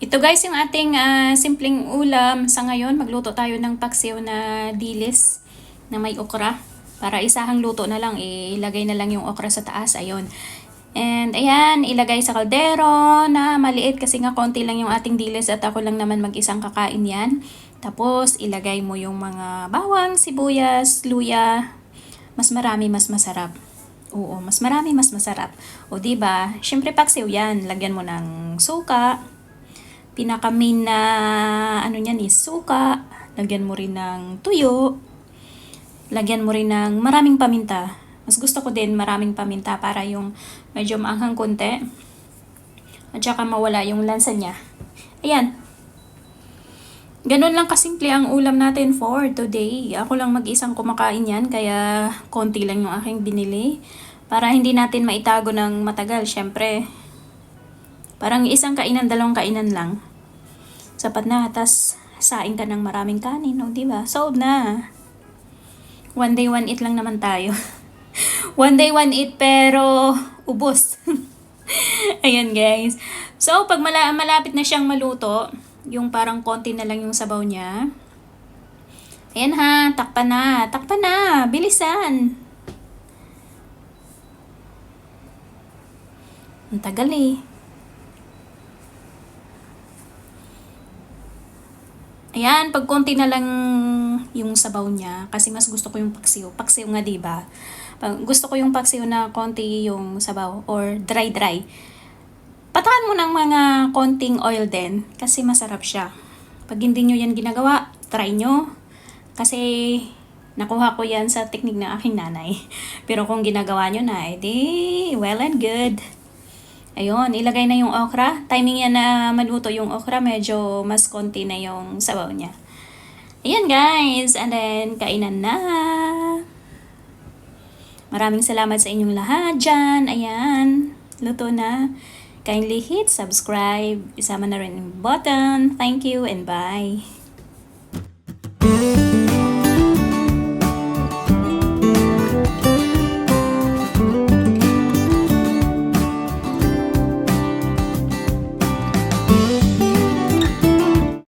Ito guys yung ating ah, simpleng ulam sa ngayon. Magluto tayo ng paksiw na dilis na may okra. Para isahang luto na lang, ilagay na lang yung okra sa taas. Ayun. And ayan, ilagay sa kaldero na maliit kasi nga konti lang yung ating dilis at ako lang naman mag-isang kakain yan. Tapos ilagay mo yung mga bawang, sibuyas, luya. Mas marami, mas masarap. Oo, mas marami, mas masarap. O di ba? Syempre paksiw yan. Lagyan mo ng suka. Pinaka main na ano niyan is suka. Lagyan mo rin ng tuyo. Lagyan mo rin ng maraming paminta. Mas gusto ko din maraming paminta para yung medyo maanghang konti. At saka mawala yung lansa niya. Ayan. Ganun lang kasimple ang ulam natin for today. Ako lang mag-isang kumakain yan, kaya konti lang yung aking binili. Para hindi natin maitago ng matagal, syempre. Parang isang kainan, dalawang kainan lang. Sapat na, tas saing ka ng maraming kanin, no? Diba? Solve na. One day, one eat lang naman tayo. one day, one eat, pero ubos. Ayan, guys. So, pag mala- malapit na siyang maluto, yung parang konti na lang yung sabaw niya. Ayan ha, takpan na. Takpan na. Bilisan. Ang tagal eh. Ayan, pag konti na lang yung sabaw niya, kasi mas gusto ko yung paksiw. Paksiw nga, di ba? Gusto ko yung paksiw na konti yung sabaw or dry-dry. Patakan mo ng mga konting oil din kasi masarap siya. Pag hindi nyo yan ginagawa, try nyo. Kasi nakuha ko yan sa teknik ng aking nanay. Pero kung ginagawa nyo na, edi well and good. Ayun, ilagay na yung okra. Timing yan na maluto yung okra, medyo mas konti na yung sabaw niya. Ayan guys, and then kainan na. Maraming salamat sa inyong lahat dyan. Ayan, luto na. Kindly hit subscribe. Isama na rin yung button. Thank you and bye.